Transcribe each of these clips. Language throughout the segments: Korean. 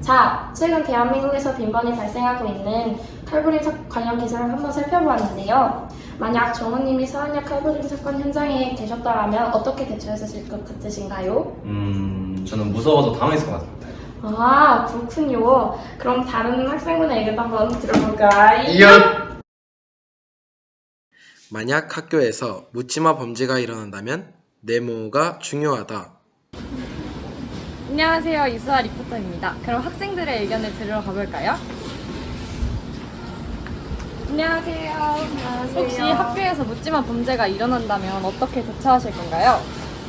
자, 최근 대한민국에서 빈번히 발생하고 있는 칼부림 사- 관련 기사를 한번 살펴보았는데요. 만약 정우님이 서한역 칼부림 사건 현장에 계셨더라면 어떻게 대처했을 것 같으신가요? 음, 저는 무서워서 당황했을 것 같아요. 아, 그렇군요. 그럼 다른 학생분의 의견도 한번 들어볼까요? 만약 학교에서 묻지마 범죄가 일어난다면 네모가 중요하다. 안녕하세요. 이수아 리포터입니다. 그럼 학생들의 의견을 들으러 가볼까요? 안녕하세요. 혹시 학교에서 묻지마 범죄가 일어난다면 어떻게 대처하실 건가요?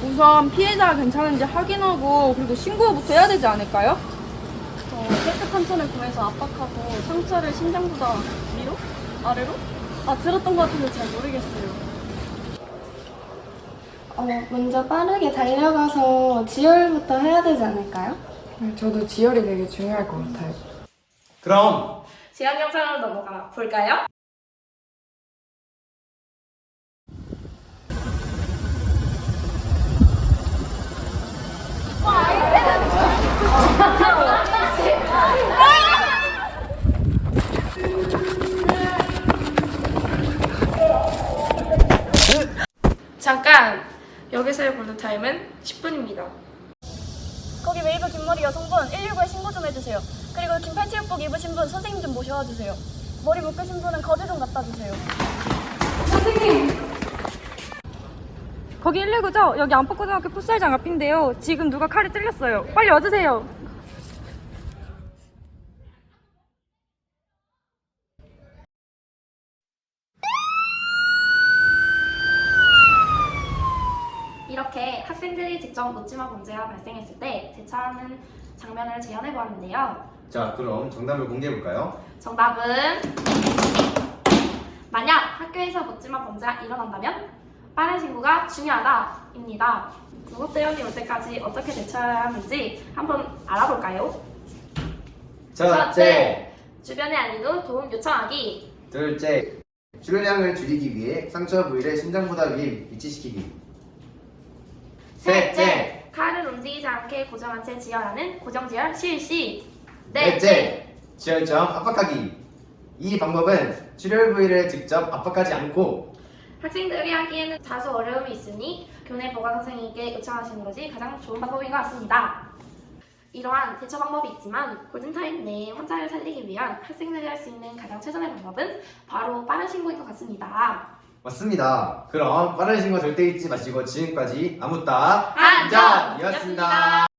우선 피해자가 괜찮은지 확인하고 그리고 신고부터 해야 되지 않을까요? 어, 깨끗한 손을 구해서 압박하고 상처를 심장보다 위로? 아래로? 아 들었던 것 같은데 잘 모르겠어요. 어, 먼저 빠르게 달려가서 지혈부터 해야 되지 않을까요? 저도 지혈이 되게 중요할 것 같아요. 그럼 지연 영상으로 넘어가 볼까요? 잠깐! 여기서의 볼드타임은 10분입니다. 거기 웨이브 긴머리 여성분 119에 신고 좀 해주세요. 그리고 긴팔 체육복 입으신 분 선생님 좀 모셔와 주세요. 머리 묶으신 분은 거즈 좀 갖다 주세요. 거기 119죠? 여기 안포고등학교 풋살장 앞인데요. 지금 누가 칼을 찔렸어요. 빨리 와주세요. 이렇게 학생들이 직접 묻지마 범죄가 발생했을 때 대처하는 장면을 재현해 보았는데요. 자, 그럼 정답을 공개해 볼까요? 정답은 만약 학교에서 묻지마 범죄가 일어난다면 빠른 신고가 중요하다입니다. 구급대원이 올 때까지 어떻게 대처해야 하는지 한번 알아볼까요? 첫째, 주변에 알린 후 도움 요청하기. 둘째, 출혈량을 줄이기 위해 상처 부위를 심장보다 위에 위치시키기. 셋째, 칼을 움직이지 않게 고정한 채 지혈하는 고정지혈 실시. 넷째, 지혈점 압박하기. 이 방법은 출혈 부위를 직접 압박하지 않고 학생들이 하기에는 다소 어려움이 있으니 교내 보건 선생님께 요청하시는 것이 가장 좋은 방법인 것 같습니다. 이러한 대처 방법이 있지만 골든타임 내에 환자를 살리기 위한 학생들이 할 수 있는 가장 최선의 방법은 바로 빠른 신고인 것 같습니다. 맞습니다. 그럼 빠른 신고 절대 잊지 마시고 지금까지 아무따 안전이었습니다.